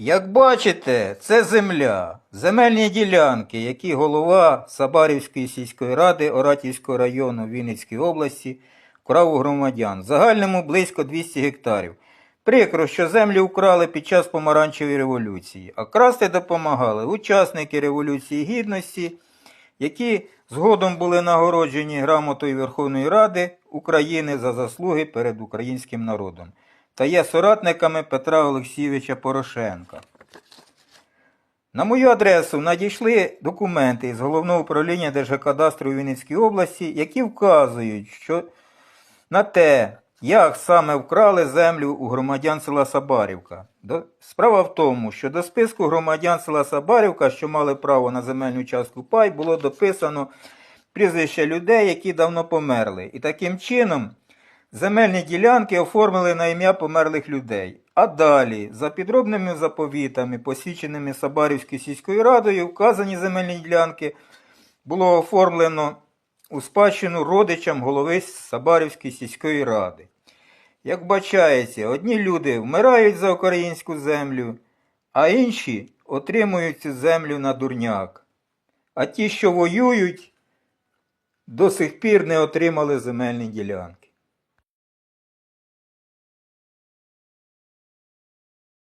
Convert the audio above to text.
Як бачите, це земля, земельні ділянки, які голова Сабарівської сільської ради Оратівського району Вінницької області вкрав у громадян. Загальному близько 200 гектарів. Прикро, що землю вкрали під час помаранчевої революції, а красти допомагали учасники Революції Гідності, які згодом були нагороджені грамотою Верховної Ради України за заслуги перед українським народом та є соратниками Петра Олексійовича Порошенка. На мою адресу надійшли документи з Головного управління Держгеокадастру у Вінницькій області, які вказують, що на те, як саме вкрали землю у громадян села Сабарівка. Справа в тому, що до списку громадян села Сабарівка, що мали право на земельну частку пай, було дописано прізвища людей, які давно померли. І таким чином земельні ділянки оформили на ім'я померлих людей. А далі, за підробними заповітами, посвідченими Сабарівською сільською радою, вказані земельні ділянки було оформлено у спадщину родичам голови Сабарівської сільської ради. Як бачається, одні люди вмирають за українську землю, а інші отримують цю землю на дурняк. А ті, що воюють, до сих пір не отримали земельні ділянки.